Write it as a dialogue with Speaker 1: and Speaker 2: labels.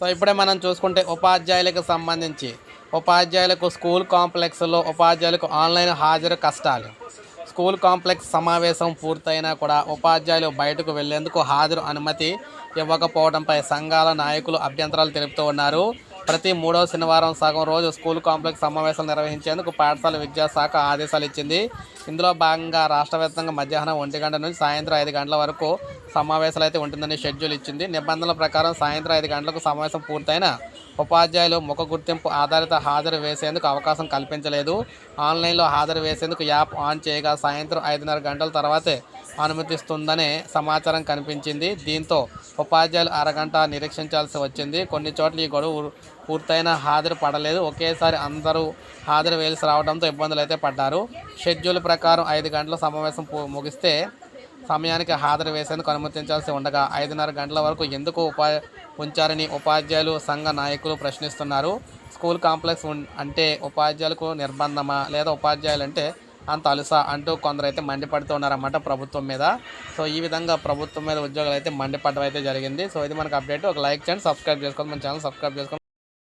Speaker 1: So ఇప్పుడే మనం చూసుకుంటే ఉపాధ్యాయులకు సంబంధించి ఉపాధ్యాయులకు స్కూల్ కాంప్లెక్స్లో ఉపాధ్యాయులకు ఆన్లైన్ హాజరు కష్టాలు. స్కూల్ కాంప్లెక్స్ సమావేశం పూర్తయినా కూడా ఉపాధ్యాయులు బయటకు వెళ్ళేందుకు హాజరు అనుమతి ఇవ్వకపోవడంపై సంఘాల నాయకులు అభ్యంతరాలు తెలుపుతూ ఉన్నారు. ప్రతి మూడవ శనివారం సగం రోజు స్కూల్ కాంప్లెక్స్ సమావేశాలు నిర్వహించేందుకు పాఠశాల విద్యాశాఖ ఆదేశాలు ఇచ్చింది. ఇందులో భాగంగా రాష్ట్ర వ్యాప్తంగా మధ్యాహ్నం ఒంటి గంట నుంచి సాయంత్రం ఐదు గంటల వరకు సమావేశాలు అయితే ఉంటుందని షెడ్యూల్ ఇచ్చింది. నిబంధనల ప్రకారం సాయంత్రం ఐదు గంటలకు సమావేశం పూర్తయిన ఉపాధ్యాయులు ముఖ గుర్తింపు ఆధారిత హాజరు వేసేందుకు అవకాశం కల్పించలేదు. ఆన్లైన్లో హాజరు వేసేందుకు యాప్ ఆన్ చేయగా సాయంత్రం ఐదున్నర గంటల తర్వాతే అనుమతిస్తుందనే సమాచారం కనిపించింది. దీంతో ఉపాధ్యాయులు అరగంట నిరీక్షించాల్సి వచ్చింది. కొన్ని చోట్ల ఈ గొడవ పూర్తయిన హాజరు పడలేదు. ఒకేసారి అందరూ హాజరు వేయాల్సి రావడంతో ఇబ్బందులు అయితే పడ్డారు. షెడ్యూల్ ప్రకారం ఐదు గంటల సమావేశం ముగిస్తే సమయానికి హాజరు వేసేందుకు అనుమతించాల్సి ఉండగా ఐదున్నర గంటల వరకు ఎందుకు ఉపా ఉంచారని ఉపాధ్యాయులు సంఘ నాయకులు ప్రశ్నిస్తున్నారు. స్కూల్ కాంప్లెక్స్ అంటే ఉపాధ్యాయులకు నిర్బంధమా లేదా ఉపాధ్యాయులు అంటే అంత అలుసా అంటూ కొందరైతే మండిపడుతూ ఉన్నారన్నమాట ప్రభుత్వం మీద. సో ఈ విధంగా ప్రభుత్వం మీద ఉద్యోగాలు అయితే మండిపడడం అయితే జరిగింది. సో ఇది మనకు అప్డేట్. ఒక లైక్ చేయండి సబ్స్క్రైబ్ చేసుకోండి మన ఛానల్ సబ్స్క్రైబ్ చేసుకోండి.